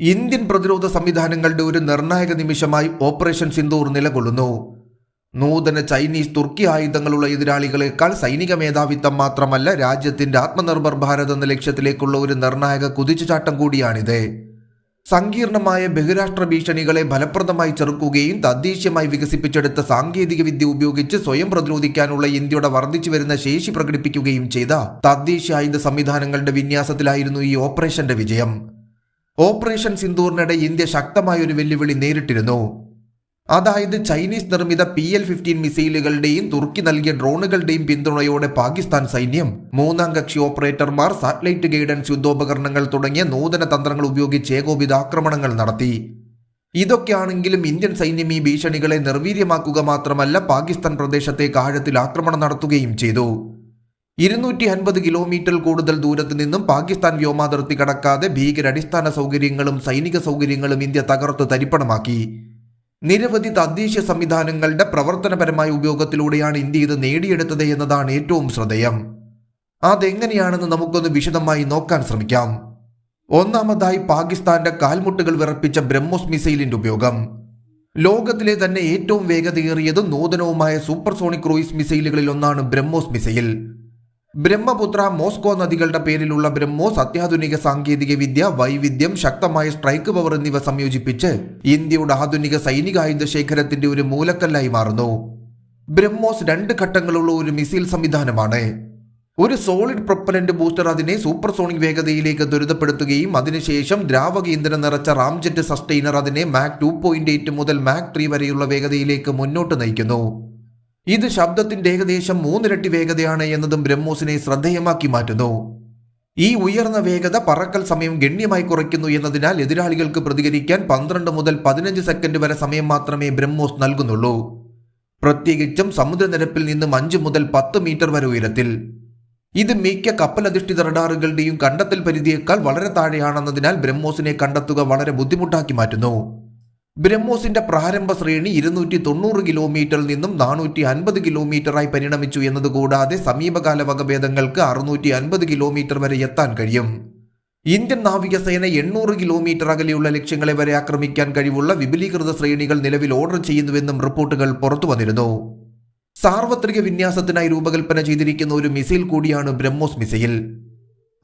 Indian പ്രതിരോധ സംവിധാനങ്ങളുടെ ഒരു നിർണായക നിമിഷമായി ഓപ്പറേഷൻ സിന്ദൂർ നിലകൊള്ളുന്നു. നൂതന ചൈനീസ് തുർക്കി ആയുധങ്ങളുള്ള എതിരാളികളെക്കാൾ സൈനിക മേധാവിത്വം മാത്രമല്ല രാജ്യത്തിന്റെ ആത്മനിർഭർ ഭാരത് എന്ന ലക്ഷ്യത്തിലേക്കുള്ള ഒരു നിർണായക കുതിച്ചുചാട്ടം കൂടിയാണിത്. സങ്കീർണമായ ബഹിരാഷ്ട്ര ഭീഷണികളെ ഫലപ്രദമായി ചെറുക്കുകയും തദ്ദേശീയമായി വികസിപ്പിച്ചെടുത്ത സാങ്കേതിക വിദ്യ ഉപയോഗിച്ച് സ്വയം പ്രതിരോധിക്കാനുള്ള ഇന്ത്യയുടെ വർദ്ധിച്ചു വരുന്ന ശേഷി പ്രകടിപ്പിക്കുകയും ചെയ്ത തദ്ദേശീയ ആയുധ സംവിധാനങ്ങളുടെ വിന്യാസത്തിലായിരുന്നു ഈ ഓപ്പറേഷന്റെ വിജയം. ഓപ്പറേഷൻ സിന്ദൂറിനിടെ ഇന്ത്യ ശക്തമായ ഒരു വെല്ലുവിളി നേരിട്ടിരുന്നു. അതായത് ചൈനീസ് നിർമ്മിത പി എൽ ഫിഫ്റ്റീൻ മിസൈലുകളുടെയും തുർക്കി നൽകിയ ഡ്രോണുകളുടെയും പിന്തുണയോടെ പാകിസ്ഥാൻ സൈന്യം മൂന്നാം കക്ഷി ഓപ്പറേറ്റർമാർ സാറ്റലൈറ്റ് ഗൈഡൻസ് യുദ്ധോപകരണങ്ങൾ തുടങ്ങിയ നൂതന തന്ത്രങ്ങൾ ഉപയോഗിച്ച് ഏകോപിത ആക്രമണങ്ങൾ നടത്തി. ഇതൊക്കെയാണെങ്കിലും ഇന്ത്യൻ സൈന്യം ഈ ഭീഷണികളെ നിർവീര്യമാക്കുക മാത്രമല്ല പാകിസ്ഥാൻ പ്രദേശത്തേക്ക് ആഴത്തിൽ ആക്രമണം നടത്തുകയും ചെയ്തു. ഇരുന്നൂറ്റി അൻപത് കിലോമീറ്റർ കൂടുതൽ ദൂരത്ത് നിന്നും പാകിസ്ഥാൻ വ്യോമാതിർത്തി കടക്കാതെ ഭീകരടിസ്ഥാന സൗകര്യങ്ങളും സൈനിക സൗകര്യങ്ങളും ഇന്ത്യ തകർത്ത് തരിപ്പണമാക്കി. നിരവധി തദ്ദേശീയ സംവിധാനങ്ങളുടെ പ്രവർത്തനപരമായ ഉപയോഗത്തിലൂടെയാണ് ഇന്ത്യ ഇത് നേടിയെടുത്തത് എന്നതാണ് ഏറ്റവും ശ്രദ്ധേയം. അതെങ്ങനെയാണെന്ന് നമുക്കൊന്ന് വിശദമായി നോക്കാൻ ശ്രമിക്കാം. ഒന്നാമതായി പാകിസ്ഥാന്റെ കാൽമുട്ടുകൾ വിറപ്പിച്ച ബ്രഹ്മോസ് മിസൈലിന്റെ ഉപയോഗം. ലോകത്തിലെ തന്നെ ഏറ്റവും വേഗതയേറിയതും നൂതനവുമായ സൂപ്പർസോണിക് ക്രൂയിസ് മിസൈലുകളിൽ ഒന്നാണ് ബ്രഹ്മോസ് മിസൈൽ. ബ്രഹ്മപുത്ര മോസ്കോ നദികളുടെ പേരിലുള്ള ബ്രഹ്മോസ് അത്യാധുനിക സാങ്കേതിക വിദ്യ വൈവിധ്യം ശക്തമായ സ്ട്രൈക്ക് പവർ എന്നിവ സംയോജിപ്പിച്ച് ഇന്ത്യയുടെ ആധുനിക സൈനികായുധ ശേഖരത്തിന്റെ ഒരു മൂലക്കല്ലായി മാറുന്നു. ബ്രഹ്മോസ് രണ്ട് ഘട്ടങ്ങളുള്ള ഒരു മിസൈൽ സംവിധാനമാണ്. ഒരു സോളിഡ് പ്രൊപ്പലന്റ് ബൂസ്റ്റർ അതിനെ സൂപ്പർസോണിക് വേഗതയിലേക്ക് ത്വരിതപ്പെടുത്തുകയും അതിനുശേഷം ദ്രാവക ഇന്ധനം നിറച്ച റാംജെറ്റ് സസ്റ്റൈനർ അതിനെ മാക് ടു പോയിന്റ് എയ്റ്റ് മുതൽ മാക് ത്രീ വരെയുള്ള വേഗതയിലേക്ക് മുന്നോട്ട് നയിക്കുന്നു. ഇത് ശബ്ദത്തിന്റെ ഏകദേശം മൂന്നിരട്ടി വേഗതയാണ് എന്നതും ബ്രഹ്മോസിനെ ശ്രദ്ധേയമാക്കി മാറ്റുന്നു. ഈ ഉയർന്ന വേഗത പറക്കൽ സമയം ഗണ്യമായി കുറയ്ക്കുന്നു എന്നതിനാൽ എതിരാളികൾക്ക് പ്രതികരിക്കാൻ പന്ത്രണ്ട് മുതൽ പതിനഞ്ച് സെക്കൻഡ് വരെ സമയം മാത്രമേ ബ്രഹ്മോസ് നൽകുന്നുള്ളൂ. പ്രത്യേകിച്ചും സമുദ്രനിരപ്പിൽ നിന്നും അഞ്ച് മുതൽ പത്ത് മീറ്റർ വരെ ഉയരത്തിൽ. ഇത് മിക്ക കപ്പലധിഷ്ഠിത റഡാറുകളുടെയും കണ്ടെത്തൽ പരിധിയേക്കാൾ വളരെ താഴെയാണെന്നതിനാൽ ബ്രഹ്മോസിനെ കണ്ടെത്തുക വളരെ ബുദ്ധിമുട്ടാക്കി മാറ്റുന്നു. ബ്രഹ്മോസിന്റെ പ്രാരംഭ ശ്രേണി ഇരുന്നൂറ്റി തൊണ്ണൂറ് കിലോമീറ്ററിൽ നിന്നും നാനൂറ്റി അൻപത് കിലോമീറ്ററായി പരിണമിച്ചു എന്നതുകൂടാതെ സമീപകാല വകഭേദങ്ങൾക്ക് അറുന്നൂറ്റി അൻപത് കിലോമീറ്റർ വരെ എത്താൻ കഴിയും. ഇന്ത്യൻ നാവികസേന എണ്ണൂറ് കിലോമീറ്റർ അകലെയുള്ള ലക്ഷ്യങ്ങളെ വരെ ആക്രമിക്കാൻ കഴിവുള്ള വിപുലീകൃത ശ്രേണികൾ നിലവിൽ ഓർഡർ ചെയ്യുന്നുവെന്നും റിപ്പോർട്ടുകൾ പുറത്തു വന്നിരുന്നു. സാർവത്രിക വിന്യാസത്തിനായി രൂപകൽപ്പന ചെയ്തിരിക്കുന്ന ഒരു മിസൈൽ കൂടിയാണ് ബ്രഹ്മോസ് മിസൈൽ.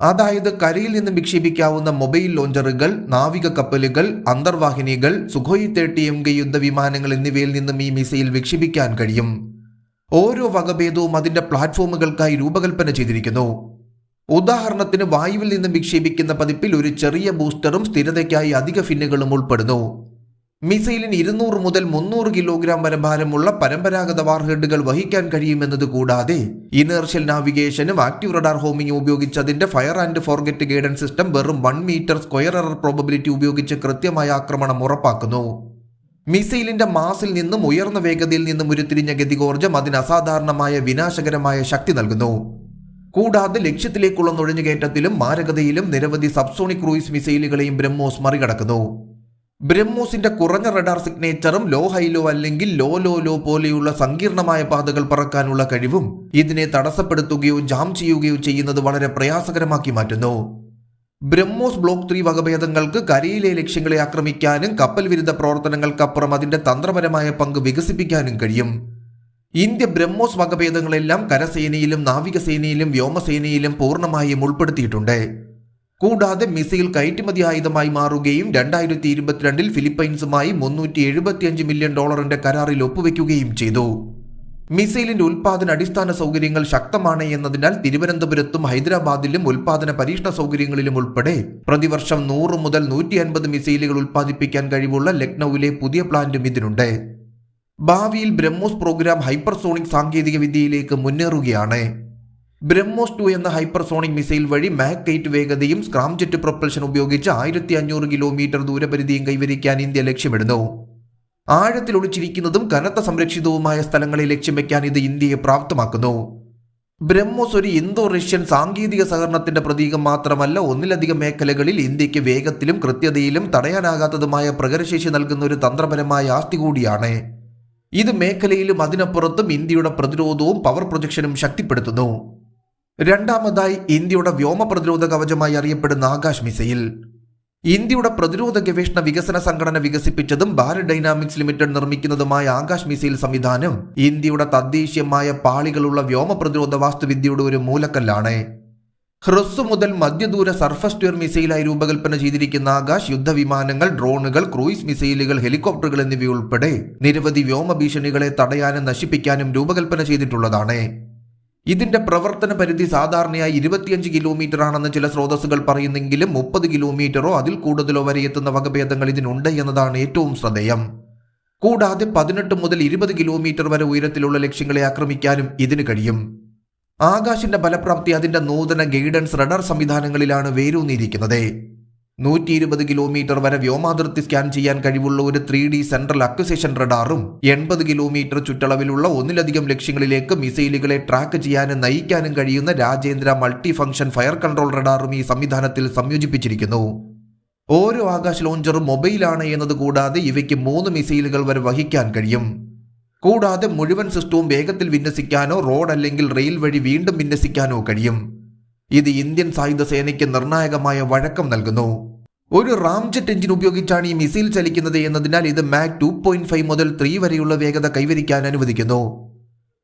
അതായത് കരയിൽ നിന്ന് വിക്ഷേപിക്കാവുന്ന മൊബൈൽ ലോഞ്ചറുകൾ നാവിക കപ്പലുകൾ അന്തർവാഹിനികൾ സുഖോയി തേർട്ടി എം കെ യുദ്ധവിമാനങ്ങൾ എന്നിവയിൽ നിന്നും ഈ മിസൈൽ വിക്ഷേപിക്കാൻ കഴിയും. ഓരോ വകഭേദവും അതിന്റെ പ്ലാറ്റ്ഫോമുകൾക്കായി രൂപകൽപ്പന ചെയ്തിരിക്കുന്നു. ഉദാഹരണത്തിന് വായുവിൽ നിന്നും വിക്ഷേപിക്കുന്ന പതിപ്പിൽ ഒരു ചെറിയ ബൂസ്റ്ററും സ്ഥിരതയ്ക്കായി അധിക ഫിന്നുകളും ഉൾപ്പെടുന്നു. മിസൈലിന് ഇരുന്നൂറ് മുതൽ മുന്നൂറ് കിലോഗ്രാം വരെ ഭാരമുള്ള പരമ്പരാഗത വാർഹെഡുകൾ വഹിക്കാൻ കഴിയുമെന്നത് കൂടാതെ ഇനേർഷ്യൽ നാവിഗേഷനും ആക്റ്റീവ് റഡാർ ഹോമിംഗ് ഉപയോഗിച്ച് അതിന്റെ fire and forget guidance system വെറും one metre square error probability ഉപയോഗിച്ച് കൃത്യമായ ആക്രമണം ഉറപ്പാക്കുന്നു. മിസൈലിന്റെ മാസിൽ നിന്നും ഉയർന്ന വേഗതയിൽ നിന്നും ഉരുത്തിരിഞ്ഞ ഗതികോർജം അതിന് അസാധാരണമായ വിനാശകരമായ ശക്തി നൽകുന്നു. കൂടാതെ ലക്ഷ്യത്തിലേക്കുള്ള നുഴഞ്ഞുകയറ്റത്തിലും മാരകതയിലും നിരവധി സബ്സോണിക് ക്രൂയിസ് മിസൈലുകളെയും ബ്രഹ്മോസ് മറികടക്കുന്നു. ബ്രഹ്മോസിന്റെ കുറഞ്ഞ റഡാർ സിഗ്നേച്ചറും ലോ ഹൈലോ അല്ലെങ്കിൽ ലോ ലോ ലോ പോലെയുള്ള സങ്കീർണമായ പാതകൾ പറക്കാനുള്ള കഴിവും ഇതിനെ തടസ്സപ്പെടുത്തുകയോ ജാം ചെയ്യുകയോ ചെയ്യുന്നത് വളരെ പ്രയാസകരമാക്കി മാറ്റുന്നു. ബ്രഹ്മോസ് ബ്ലോക്ക് ത്രീ വകഭേദങ്ങൾക്ക് കരയിലെ ലക്ഷ്യങ്ങളെ ആക്രമിക്കാനും കപ്പൽ വിരുദ്ധ പ്രവർത്തനങ്ങൾക്കപ്പുറം അതിന്റെ തന്ത്രപരമായ പങ്ക് വികസിപ്പിക്കാനും കഴിയും. ഇന്ത്യ ബ്രഹ്മോസ് വകഭേദങ്ങളെല്ലാം കരസേനയിലും നാവികസേനയിലും വ്യോമസേനയിലും പൂർണമായും ഉൾപ്പെടുത്തിയിട്ടുണ്ട്. കൂടാതെ മിസൈൽ കയറ്റുമതി ആയുധമായി മാറുകയും രണ്ടായിരത്തി ഇരുപത്തിരണ്ടിൽ ഫിലിപ്പൈൻസുമായി മുന്നൂറ്റി എഴുപത്തിയഞ്ച് മില്യൺ ഡോളറിന്റെ കരാറിൽ ഒപ്പുവെക്കുകയും ചെയ്തു. മിസൈലിന്റെ ഉൽപാദന അടിസ്ഥാന സൗകര്യങ്ങൾ ശക്തമാണ് എന്നതിനാൽ തിരുവനന്തപുരത്തും ഹൈദരാബാദിലും ഉൽപാദന പരീക്ഷണ സൗകര്യങ്ങളിലും ഉൾപ്പെടെ പ്രതിവർഷം നൂറ് മുതൽ നൂറ്റി അൻപത് മിസൈലുകൾ ഉൽപ്പാദിപ്പിക്കാൻ കഴിവുള്ള ലക്നൌവിലെ പുതിയ പ്ലാന്റും ഇതിനുണ്ട്. ഭാവിയിൽ ബ്രഹ്മോസ് പ്രോഗ്രാം ഹൈപ്പർസോണിക് സാങ്കേതിക വിദ്യയിലേക്ക് മുന്നേറുകയാണ്. ബ്രഹ്മോസ് ടു എന്ന ഹൈപ്പർസോണിക് മിസൈൽ വഴി മാക് എയ്റ്റ് വേഗതയും സ്ക്രാം ജെറ്റ് പ്രൊപ്പൽഷൻ ഉപയോഗിച്ച് ആയിരത്തി അഞ്ഞൂറ് കിലോമീറ്റർ ദൂരപരിധിയും കൈവരിക്കാൻ ഇന്ത്യ ലക്ഷ്യമിടുന്നു. ആഴത്തിൽ ഒളിച്ചിരിക്കുന്നതും കനത്ത സംരക്ഷിതവുമായ സ്ഥലങ്ങളെ ലക്ഷ്യം വയ്ക്കാൻ ഇത് ഇന്ത്യയെ പ്രാപ്തമാക്കുന്നു. ബ്രഹ്മോസ് ഒരു ഇന്തോ റഷ്യൻ സാങ്കേതിക സഹകരണത്തിന്റെ പ്രതീകം മാത്രമല്ല ഒന്നിലധികം മേഖലകളിൽ ഇന്ത്യയ്ക്ക് വേഗത്തിലും കൃത്യതയിലും തടയാനാകാത്തതുമായ പ്രകരശേഷി നൽകുന്ന ഒരു തന്ത്രപരമായ ആസ്തി കൂടിയാണ്. ഇത് മേഖലയിലും അതിനപ്പുറത്തും ഇന്ത്യയുടെ പ്രതിരോധവും പവർ പ്രൊജക്ഷനും ശക്തിപ്പെടുത്തുന്നു. രണ്ടാമതായി ഇന്ത്യയുടെ വ്യോമ പ്രതിരോധ കവചമായി അറിയപ്പെടുന്ന ആകാശ് മിസൈൽ. ഇന്ത്യയുടെ പ്രതിരോധ ഗവേഷണ വികസന സംഘടന വികസിപ്പിച്ചതും ഭാരത് ഡൈനാമിക്സ് ലിമിറ്റഡ് നിർമ്മിക്കുന്നതുമായ ആകാശ് മിസൈൽ സംവിധാനം ഇന്ത്യയുടെ തദ്ദേശീയമായ പാളികളുള്ള വ്യോമ പ്രതിരോധ വാസ്തുവിദ്യയുടെ ഒരു മൂലക്കല്ലാണ്. ഹ്രസ്വ മുതൽ മധ്യദൂര സർഫസ് ട്യർ മിസൈലായി രൂപകൽപ്പന ചെയ്തിരിക്കുന്ന ആകാശ് യുദ്ധവിമാനങ്ങൾ ഡ്രോണുകൾ ക്രൂയിസ് മിസൈലുകൾ ഹെലികോപ്റ്ററുകൾ എന്നിവയുൾപ്പെടെ നിരവധി വ്യോമ ഭീഷണികളെ തടയാനും നശിപ്പിക്കാനും രൂപകൽപ്പന ചെയ്തിട്ടുള്ളതാണ്. ഇതിന്റെ പ്രവർത്തന പരിധി സാധാരണയായി ഇരുപത്തിയഞ്ച് കിലോമീറ്റർ ആണെന്ന് ചില സ്രോതസ്സുകൾ പറയുന്നെങ്കിലും മുപ്പത് കിലോമീറ്ററോ അതിൽ കൂടുതലോ വരെ എത്തുന്ന വകഭേദങ്ങൾ ഇതിനുണ്ട് എന്നതാണ് ഏറ്റവും ശ്രദ്ധേയം. കൂടാതെ പതിനെട്ട് മുതൽ ഇരുപത് കിലോമീറ്റർ വരെ ഉയരത്തിലുള്ള ലക്ഷ്യങ്ങളെ ആക്രമിക്കാനും ഇതിന് കഴിയും. ആകാശിന്റെ ഫലപ്രാപ്തി അതിന്റെ നൂതന ഗൈഡൻസ് റഡാർ സംവിധാനങ്ങളിലാണ് വേരൂന്നിയിരിക്കുന്നത്. നൂറ്റി ഇരുപത് കിലോമീറ്റർ വരെ വ്യോമാതിർത്തി സ്കാൻ ചെയ്യാൻ കഴിവുള്ള ഒരു ത്രീ ഡി സെൻട്രൽ അക്വിസേഷൻ റഡാറും എൺപത് കിലോമീറ്റർ ചുറ്റളവിലുള്ള ഒന്നിലധികം ലക്ഷ്യങ്ങളിലേക്ക് മിസൈലുകളെ ട്രാക്ക് ചെയ്യാനും നയിക്കാനും കഴിയുന്ന Rajendra multi function fire control റഡാറും ഈ സംവിധാനത്തിൽ സംയോജിപ്പിച്ചിരിക്കുന്നു. ഓരോ ആകാശ ലോഞ്ചറും മൊബൈലാണ് എന്നത് കൂടാതെ ഇവയ്ക്ക് മൂന്ന് മിസൈലുകൾ വരെ വഹിക്കാൻ കഴിയും. കൂടാതെ മുഴുവൻ സിസ്റ്റവും വേഗത്തിൽ വിന്യസിക്കാനോ റോഡ് അല്ലെങ്കിൽ റെയിൽ വഴി വീണ്ടും വിന്യസിക്കാനോ കഴിയും. ഇത് ഇന്ത്യൻ സായുധ സേനയ്ക്ക് നിർണായകമായ വഴക്കം നൽകുന്നു. ഒരു റാംജെറ്റ് എഞ്ചിൻ ഉപയോഗിച്ചാണ് ഈ മിസൈൽ ചലിക്കുന്നത് എന്നതിനാൽ ഇത് മാക് ടു പോയിന്റ് ഫൈവ് മുതൽ ത്രീ വരെയുള്ള വേഗത കൈവരിക്കാൻ അനുവദിക്കുന്നു.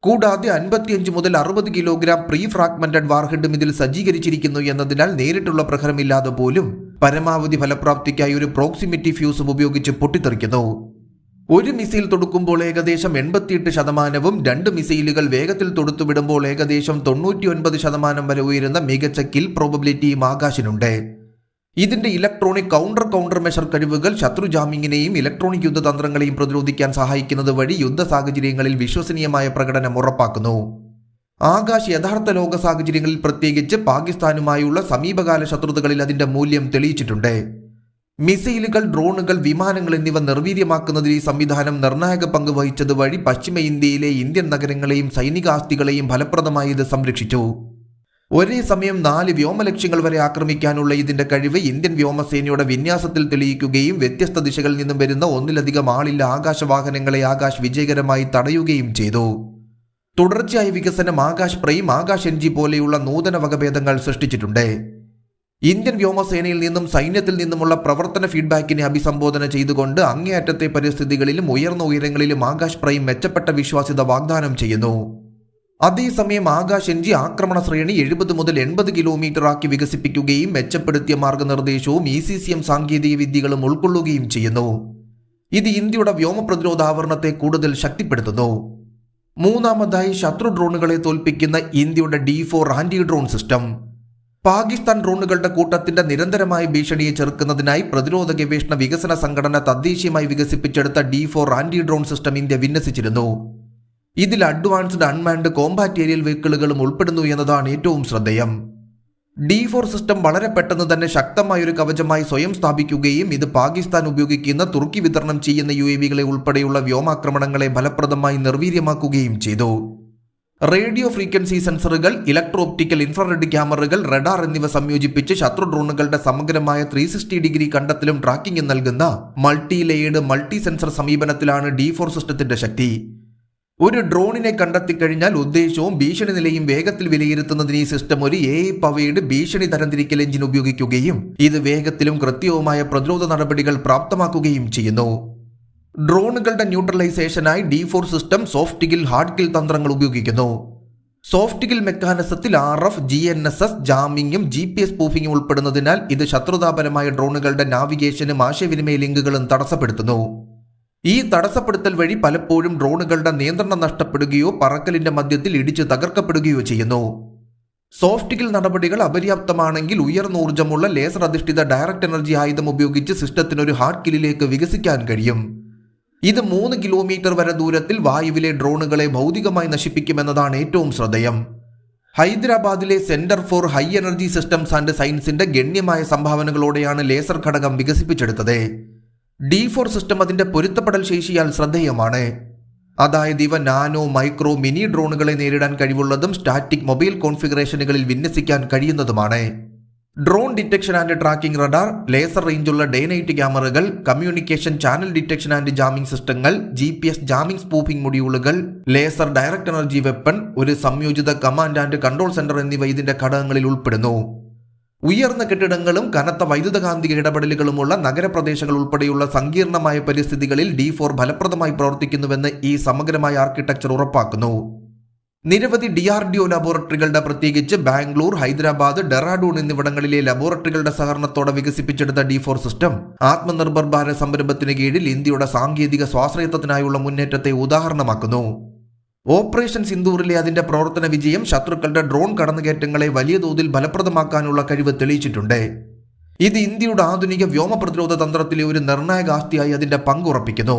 കൂടാതെ അൻപത്തിയഞ്ച് മുതൽ അറുപത് കിലോഗ്രാം പ്രീ ഫ്രാഗ്മെന്റഡ് വാർഹെഡും ഇതിൽ സജ്ജീകരിച്ചിരിക്കുന്നു എന്നതിനാൽ നേരിട്ടുള്ള പ്രഹരമില്ലാതെ പോലും പരമാവധി ഫലപ്രാപ്തിക്കായി ഒരു പ്രോക്സിമിറ്റി ഫ്യൂസും ഉപയോഗിച്ച് പൊട്ടിത്തെറിക്കുന്നു. ഒരു മിസൈൽ തൊടുക്കുമ്പോൾ ഏകദേശം എൺപത്തിയെട്ട് ശതമാനവും രണ്ട് മിസൈലുകൾ വേഗത്തിൽ തൊടുത്തുവിടുമ്പോൾ ഏകദേശം തൊണ്ണൂറ്റി ഒൻപത് ശതമാനം വരെ ഉയരുന്ന മികച്ച കിൽ പ്രോബബിലിറ്റിയും ആകാശിനുണ്ട്. ഇതിന്റെ ഇലക്ട്രോണിക് കൗണ്ടർ കൗണ്ടർ മെഷർ കഴിവുകൾ ശത്രു ജാമിങ്ങിനെയും ഇലക്ട്രോണിക് യുദ്ധതന്ത്രങ്ങളെയും പ്രതിരോധിക്കാൻ സഹായിക്കുന്നത് വഴി യുദ്ധ സാഹചര്യങ്ങളിൽ വിശ്വസനീയമായ പ്രകടനം ഉറപ്പാക്കുന്നു. ആകാശ് യഥാർത്ഥ ലോക സാഹചര്യങ്ങളിൽ പ്രത്യേകിച്ച് പാകിസ്ഥാനുമായുള്ള സമീപകാല ശത്രുതകളിൽ അതിന്റെ മൂല്യം തെളിയിച്ചിട്ടുണ്ട്. മിസൈലുകൾ ഡ്രോണുകൾ വിമാനങ്ങൾ എന്നിവ നിർവീര്യമാക്കുന്നതിൽ ഈ സംവിധാനം നിർണായക പങ്ക് വഹിച്ചത് വഴി പശ്ചിമ ഇന്ത്യയിലെ ഇന്ത്യൻ നഗരങ്ങളെയും സൈനിക ആസ്തികളെയും ഫലപ്രദമായി ഇത് സംരക്ഷിച്ചു. ഒരേ സമയം നാല് വ്യോമലക്ഷ്യങ്ങൾ വരെ ആക്രമിക്കാനുള്ള ഇതിന്റെ കഴിവ് ഇന്ത്യൻ വ്യോമസേനയുടെ വിന്യാസത്തിൽ തെളിയിക്കുകയും വ്യത്യസ്ത ദിശകളിൽ നിന്നും വരുന്ന ഒന്നിലധികം ആളില്ല ആകാശവാഹനങ്ങളെ ആകാശ് വിജയകരമായി തടയുകയും ചെയ്തു. തുടർച്ചയായ വികസനം Akash prime Akash N G പോലെയുള്ള നൂതന വകഭേദങ്ങൾ സൃഷ്ടിച്ചിട്ടുണ്ട്. ഇന്ത്യൻ വ്യോമസേനയിൽ നിന്നും സൈന്യത്തിൽ നിന്നുമുള്ള പ്രവർത്തന ഫീഡ്ബാക്കിനെ അഭിസംബോധന ചെയ്തുകൊണ്ട് അങ്ങേയറ്റത്തെ പരിസ്ഥിതികളിലും ഉയർന്ന ഉയരങ്ങളിലും ആകാശ് പ്രൈം മെച്ചപ്പെട്ട വിശ്വാസ്യത വാഗ്ദാനം ചെയ്യുന്നു. അതേസമയം ആകാശ് എൻ ജി ആക്രമണ ശ്രേണി എഴുപത് മുതൽ എൺപത് കിലോമീറ്റർ ആക്കി വികസിപ്പിക്കുകയും മെച്ചപ്പെടുത്തിയ മാർഗനിർദ്ദേശവും ഇ സി സി എം സാങ്കേതിക വിദ്യകളും ഉൾക്കൊള്ളുകയും ചെയ്യുന്നു. ഇത് ഇന്ത്യയുടെ വ്യോമ പ്രതിരോധ ആവരണത്തെ കൂടുതൽ ശക്തിപ്പെടുത്തുന്നു. മൂന്നാമതായി ശത്രു ഡ്രോണുകളെ തോൽപ്പിക്കുന്ന ഇന്ത്യയുടെ D four anti drone system. Pakistan ഡ്രോണുകളുടെ കൂട്ടത്തിന്റെ നിരന്തരമായ ഭീഷണിയെ ചെറുക്കുന്നതിനായി പ്രതിരോധ ഗവേഷണ വികസന സംഘടന തദ്ദേശീയമായി വികസിപ്പിച്ചെടുത്ത D four anti drone system India വിന്യസിച്ചിരുന്നു. ഇതിൽ അഡ്വാൻസ്ഡ് അൺമാൻഡ് കോമ്പാറ്റ് ഏരിയൽ വെഹിക്കിളുകളും ഉൾപ്പെടുന്നു എന്നതാണ് ഏറ്റവും ശ്രദ്ധേയം. ഡി ഫോർ സിസ്റ്റം വളരെ പെട്ടെന്ന് തന്നെ ശക്തമായ ഒരു കവചമായി സ്വയം സ്ഥാപിക്കുകയും ഇത് പാകിസ്ഥാൻ ഉപയോഗിക്കുന്ന തുർക്കി വിതരണം ചെയ്യുന്ന യു ഉൾപ്പെടെയുള്ള വ്യോമാക്രമണങ്ങളെ ഫലപ്രദമായി നിർവീര്യമാക്കുകയും ചെയ്തു. റേഡിയോ ഫ്രീക്വൻസി സെൻസറുകൾ ഇലക്ട്രോ ഓപ്റ്റിക്കൽ ഇൻഫ്രാറെഡ് ക്യാമറകൾ റഡാർ എന്നിവ സംയോജിപ്പിച്ച് ശത്രു ഡ്രോണുകളുടെ സമഗ്രമായ ത്രീ സിക്സ്റ്റി ഡിഗ്രി കണ്ടെത്തലും ട്രാക്കിംഗും നൽകുന്ന മൾട്ടി ലെയേഡ് മൾട്ടി സെൻസർ സമീപനത്തിലാണ് ഡി ഫോർ സിസ്റ്റത്തിന്റെ ശക്തി. ഒരു ഡ്രോണിനെ കണ്ടെത്തിക്കഴിഞ്ഞാൽ ഉദ്ദേശവും ഭീഷണി നിലയും വേഗത്തിൽ വിലയിരുത്തുന്നതിന് ഈ സിസ്റ്റം ഒരു എ പവയുടെ ഭീഷണി തരംതിരിക്കൽ എഞ്ചിൻ ഉപയോഗിക്കുകയും ഇത് വേഗത്തിലും കൃത്യവുമായ പ്രതിരോധ നടപടികൾ പ്രാപ്തമാക്കുകയും ചെയ്യുന്നു. ഡ്രോണുകളുടെ ന്യൂട്രലൈസേഷനായി D four system soft kill hard kill തന്ത്രങ്ങൾ ഉപയോഗിക്കുന്നു. Soft kill മെക്കാനിസത്തിൽ R F G N S S ജാമിങ്ങും G P S പൂഫിങ്ങും ഉൾപ്പെടുന്നതിനാൽ ഇത് ശത്രുതാപരമായ ഡ്രോണുകളുടെ നാവിഗേഷനും ആശയവിനിമയ ലിങ്കുകളും തടസ്സപ്പെടുത്തുന്നു. ഈ തടസ്സപ്പെടുത്തൽ വഴി പലപ്പോഴും ഡ്രോണുകളുടെ നിയന്ത്രണം നഷ്ടപ്പെടുകയോ പറക്കലിന്റെ മധ്യത്തിൽ ഇടിച്ച് തകർക്കപ്പെടുകയോ ചെയ്യുന്നു. സോഫ്റ്റ്കിൽ നടപടികൾ അപര്യാപ്തമാണെങ്കിൽ ഉയർന്ന ഊർജമുള്ള ലേസർ അധിഷ്ഠിത ഡയറക്ട് എനർജി ആയുധം ഉപയോഗിച്ച് സിസ്റ്റത്തിന് ഒരു ഹാർഡ് കില്ലിലേക്ക് വികസിക്കാൻ കഴിയും. ഇത് മൂന്ന് കിലോമീറ്റർ വരെ ദൂരത്തിൽ വായുവിലെ ഡ്രോണുകളെ ഭൗതികമായി നശിപ്പിക്കുമെന്നതാണ് ഏറ്റവും ശ്രദ്ധേയം. ഹൈദരാബാദിലെ centre for high energy systems and സയൻസിന്റെ ഗണ്യമായ സംഭാവനകളോടെയാണ് ലേസർ ഘടകം വികസിപ്പിച്ചെടുത്തത്. ഡി ഫോർ സിസ്റ്റം അതിന്റെ പൊരുത്തപ്പെടൽ ശേഷിയാൽ ശ്രദ്ധേയമാണ്. അതായത് ഇവ നാനോ മൈക്രോ മിനി ഡ്രോണുകളെ നേരിടാൻ കഴിവുള്ളതും സ്റ്റാറ്റിക് മൊബൈൽ കോൺഫിഗറേഷനുകളിൽ വിന്യസിക്കാൻ കഴിയുന്നതുമാണ്. Drone detection and tracking radar laser റേഞ്ചുള്ള day night ക്യാമറകൾ communication channel detection and jamming സിസ്റ്റങ്ങൾ G P S jamming spoofing മൊഡ്യൂളുകൾ ലേസർ ഡയറക്ട് എനർജി വെപ്പൺ ഒരു സംയോജിത കമാൻഡ് ആൻഡ് കൺട്രോൾ സെന്റർ എന്നിവ ഇതിന്റെ ഘടകങ്ങളിൽ ഉൾപ്പെടുന്നു. ഉയർന്ന കെട്ടിടങ്ങളും കനത്ത വൈദ്യുതകാന്തിക ഇടപെടലുകളുമുള്ള നഗരപ്രദേശങ്ങൾ ഉൾപ്പെടെയുള്ള സങ്കീർണമായ പരിസ്ഥിതികളിൽ ഡി ഫോർ ഫലപ്രദമായി പ്രവർത്തിക്കുന്നുവെന്ന് ഈ സമഗ്രമായ ആർക്കിടെക്ചർ ഉറപ്പാക്കുന്നു. നിരവധി ഡി ആർ ഡി ഒ ലബോറട്ടറികളുടെ പ്രത്യേകിച്ച് ബാംഗ്ലൂർ ഹൈദരാബാദ് ഡെറാഡൂൺ എന്നിവിടങ്ങളിലെ ലബോറട്ടറികളുടെ സഹകരണത്തോടെ വികസിപ്പിച്ചെടുത്ത D four system Atmanirbhar Bharat സംരംഭത്തിന് കീഴിൽ ഇന്ത്യയുടെ സാങ്കേതിക സ്വാശ്രയത്വത്തിനായുള്ള മുന്നേറ്റത്തെ ഉദാഹരണമാക്കുന്നു. ഓപ്പറേഷൻ സിന്ദൂറിലെ അതിന്റെ പ്രവർത്തന വിജയം ശത്രുക്കളുടെ ഡ്രോൺ കടന്നുകയറ്റങ്ങളെ വലിയ തോതിൽ ഫലപ്രദമാക്കാനുള്ള കഴിവ് തെളിയിച്ചിട്ടുണ്ട്. ഇത് ഇന്ത്യയുടെ ആധുനിക വ്യോമ പ്രതിരോധ തന്ത്രത്തിലെ ഒരു നിർണായക ആസ്തിയായി അതിന്റെ പങ്കുറപ്പിക്കുന്നു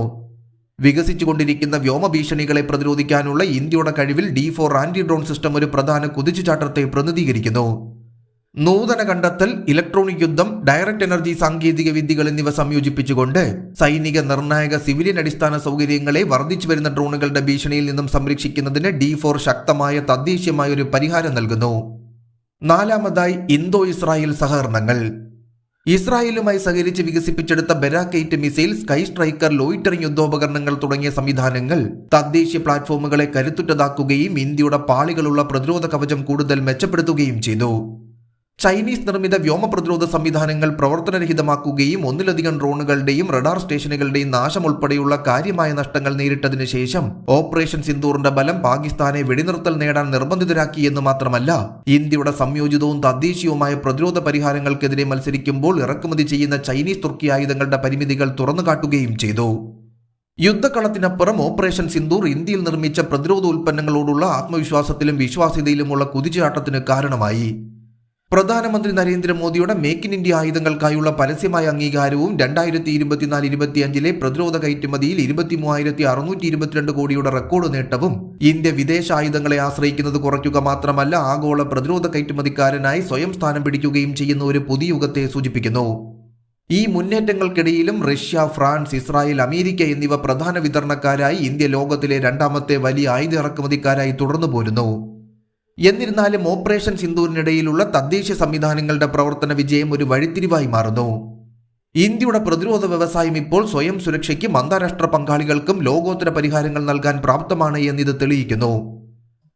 വികസിച്ചുകൊണ്ടിരിക്കുന്ന വ്യോമ ഭീഷണികളെ പ്രതിരോധിക്കാനുള്ള ഇന്ത്യയുടെ കഴിവിൽ D four anti drone system ഒരു പ്രധാന കുതിച്ചുചാട്ടത്തെ പ്രതിനിധീകരിക്കുന്നു. നൂതന കണ്ടെത്തൽ ഇലക്ട്രോണിക് യുദ്ധം ഡയറക്ട് എനർജി സാങ്കേതിക വിദ്യകൾ എന്നിവ സംയോജിപ്പിച്ചുകൊണ്ട് സൈനിക നിർണായക സിവിലിയൻ അടിസ്ഥാന സൗകര്യങ്ങളെ വർദ്ധിച്ചു വരുന്ന ഡ്രോണുകളുടെ ഭീഷണിയിൽ നിന്നും സംരക്ഷിക്കുന്നതിന് ഡി ഫോർ ശക്തമായ തദ്ദേശീയമായ ഒരു പരിഹാരം നൽകുന്നു. നാലാമതായി ഇന്തോ ഇസ്രായേൽ സഹകരണങ്ങൾ. ഇസ്രായേലുമായി സഹകരിച്ച് വികസിപ്പിച്ചെടുത്ത Barak eight missile sky striker loitering യുദ്ധോപകരണങ്ങൾ തുടങ്ങിയ സംവിധാനങ്ങൾ തദ്ദേശീയ പ്ലാറ്റ്ഫോമുകളെ കരുത്തുറ്റതാക്കുകയും ഇന്ത്യയുടെ പാളികളുള്ള പ്രതിരോധ കവചം കൂടുതൽ മെച്ചപ്പെടുത്തുകയും ചെയ്തു. ചൈനീസ് നിർമ്മിത വ്യോമ പ്രതിരോധ സംവിധാനങ്ങൾ പ്രവർത്തനരഹിതമാക്കുകയും ഒന്നിലധികം ഡ്രോണുകളുടെയും റഡാർ സ്റ്റേഷനുകളുടെയും നാശം ഉൾപ്പെടെയുള്ള കാര്യമായ നഷ്ടങ്ങൾ നേരിട്ടതിനു ശേഷം ഓപ്പറേഷൻ സിന്ദൂറിന്റെ ബലം പാകിസ്ഥാനെ വെടിനിർത്തൽ നേടാൻ നിർബന്ധിതരാക്കി എന്ന് മാത്രമല്ല ഇന്ത്യയുടെ സംയോജിതവും തദ്ദേശീയവുമായ പ്രതിരോധ പരിഹാരങ്ങൾക്കെതിരെ മത്സരിക്കുമ്പോൾ ഇറക്കുമതി ചെയ്യുന്ന ചൈനീസ് തുർക്കി ആയുധങ്ങളുടെ പരിമിതികൾ തുറന്നുകാട്ടുകയും ചെയ്തു. യുദ്ധക്കളത്തിനപ്പുറം ഓപ്പറേഷൻ സിന്ദൂർ ഇന്ത്യയിൽ നിർമ്മിച്ച പ്രതിരോധ ഉൽപ്പന്നങ്ങളോടുള്ള ആത്മവിശ്വാസത്തിലും വിശ്വാസ്യതയിലുമുള്ള കുതിച്ചുചാട്ടത്തിന് കാരണമായി. പ്രധാനമന്ത്രി നരേന്ദ്രമോദിയുടെ മേക്ക് ഇൻ ഇന്ത്യ ആയുധങ്ങൾക്കായുള്ള പരസ്യമായ അംഗീകാരവും രണ്ടായിരത്തി ഇരുപത്തിനാല് ഇരുപത്തിയഞ്ചിലെ പ്രതിരോധ കയറ്റുമതിയിൽ ഇരുപത്തി മൂവായിരത്തി അറുന്നൂറ്റി ഇരുപത്തിരണ്ട് കോടിയുടെ റെക്കോർഡ് നേട്ടവും. ഇന്ത്യ വിദേശ ആയുധങ്ങളെ ആശ്രയിക്കുന്നത് കുറയ്ക്കുക മാത്രമല്ല ആഗോള പ്രതിരോധ കയറ്റുമതിക്കാരനായി സ്വയം സ്ഥാനം പിടിക്കുകയും ചെയ്യുന്ന ഒരു പുതിയ യുഗത്തെ സൂചിപ്പിക്കുന്നു. ഈ മുന്നേറ്റങ്ങൾക്കിടയിലും റഷ്യ ഫ്രാൻസ് ഇസ്രായേൽ അമേരിക്ക എന്നിവ പ്രധാന വിതരണക്കാരായി ഇന്ത്യ ലോകത്തിലെ രണ്ടാമത്തെ വലിയ ആയുധ ഇറക്കുമതിക്കാരായി തുടർന്നു പോരുന്നു എന്നിരുന്നാലും ഓപ്പറേഷൻ സിന്ദൂരിനിടയിലുള്ള തദ്ദേശീയ സംവിധാനങ്ങളുടെ പ്രവർത്തന വിജയം ഒരു വഴിത്തിരിവായി മാറുന്നു. ഇന്ത്യയുടെ പ്രതിരോധ വ്യവസായം ഇപ്പോൾ സ്വയം സുരക്ഷയ്ക്കും അന്താരാഷ്ട്ര പങ്കാളികൾക്കും ലോകോത്തര പരിഹാരങ്ങൾ നൽകാൻ പ്രാപ്തമാണ് എന്നിത് തെളിയിക്കുന്നു.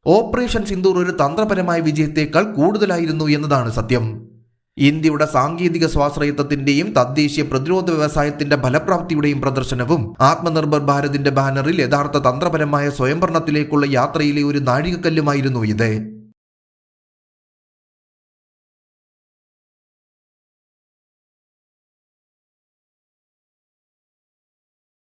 ഓപ്പറേഷൻ സിന്ദൂർ ഒരു തന്ത്രപരമായ വിജയത്തേക്കാൾ കൂടുതലായിരുന്നു എന്നതാണ് സത്യം. ഇന്ത്യയുടെ സാങ്കേതിക സ്വാശ്രയത്വത്തിന്റെയും തദ്ദേശീയ പ്രതിരോധ വ്യവസായത്തിന്റെ ഫലപ്രാപ്തിയുടെയും പ്രദർശനവും ആത്മനിർഭർ ഭാരതിന്റെ ബാനറിൽ യഥാർത്ഥ തന്ത്രപരമായ സ്വയംഭരണത്തിലേക്കുള്ള യാത്രയിലെ ഒരു നാഴികക്കല്ലുമായിരുന്നു ഇത്.